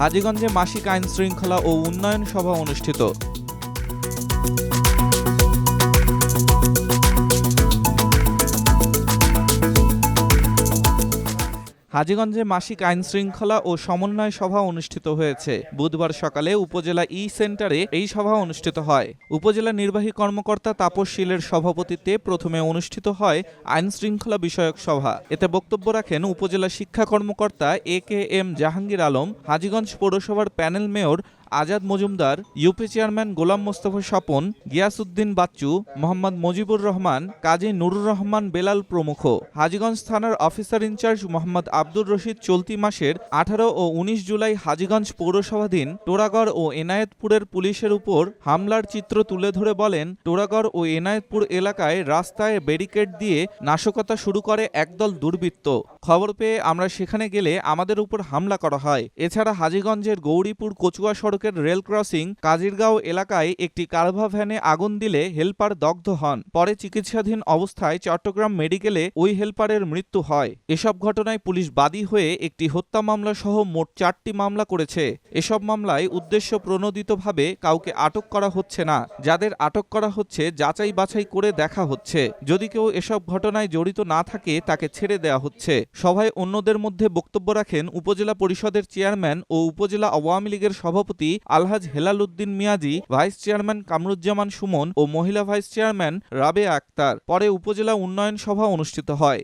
হাজীগঞ্জে মাসিক আইন শৃঙ্খলা ও উন্নয়ন সভা অনুষ্ঠিত। হাজীগঞ্জে মাসিক আইন শৃঙ্খলা ও সমন্বয় সভা অনুষ্ঠিত হয়েছে। বুধবার সকালে উপজেলা ই সেন্টারে এই সভা অনুষ্ঠিত হয়। উপজেলা নির্বাহী কর্মকর্তা তাপস শীলের সভাপতিত্বে প্রথমে অনুষ্ঠিত হয় আইন শৃঙ্খলা বিষয়ক সভা। এতে বক্তব্য রাখেন উপজেলা শিক্ষা কর্মকর্তা A K M Jahangir Alam, Hajiganj পৌরসভার panel mayor Azad Majumdar, UP chairman Golam Mostafa Swapan, Giasuddin Bachchu, Mohammad Mujibur Rahman, Kazi Nurur Rahman Belal প্রমুখ। হাজীগঞ্জ থানার officer in charge Mohammad Abdur Rashid চলতি মাসের আঠারো ও উনিশ জুলাই হাজীগঞ্জ পৌরসভাধীন টোরাগড় ও এনায়েতপুরের পুলিশের উপর হামলার চিত্র তুলে ধরে বলেন টোরাগড় ও এনায়েতপুর এলাকায় রাস্তায় ব্যারিকেড দিয়ে নাশকতা শুরু করে একদল দুর্বৃত্ত। খবর পেয়ে আমরা সেখানে গেলে আমাদের উপর হামলা করা হয়। এছাড়া হাজীগঞ্জের গৌরীপুর কচুয়া সড়কের রেল ক্রসিং কাজিরগাঁও এলাকায় একটি কারভা ভ্যানে আগুন দিলে হেলপার দগ্ধ হন। পরে চিকিৎসাধীন অবস্থায় চট্টগ্রাম মেডিকেলে ওই হেলপারের মৃত্যু হয়। এসব ঘটনায় পুলিশ বাদী হয়ে একটি হত্যা মামলা সহ মোট চারটি মামলা করেছে। এসব মামলায় উদ্দেশ্য প্রণোদিতভাবে কাউকে আটক করা হচ্ছে না। যাদের আটক করা হচ্ছে যাচাই বাছাই করে দেখা হচ্ছে। যদি কেউ এসব ঘটনায় জড়িত না থাকে তাকে ছেড়ে দেওয়া হচ্ছে। সভায় অন্যদের মধ্যে বক্তব্য রাখেন উপজেলা পরিষদের চেয়ারম্যান ও উপজেলা আওয়ামী লীগের সভাপতি আলহাজ হেলাল উদ্দিন মিয়াজি, ভাইস চেয়ারম্যান কামরুজ্জামান সুমন ও মহিলা ভাইস চেয়ারম্যান রাবে আক্তার। পরে উপজেলা উন্নয়ন সভা অনুষ্ঠিত হয়।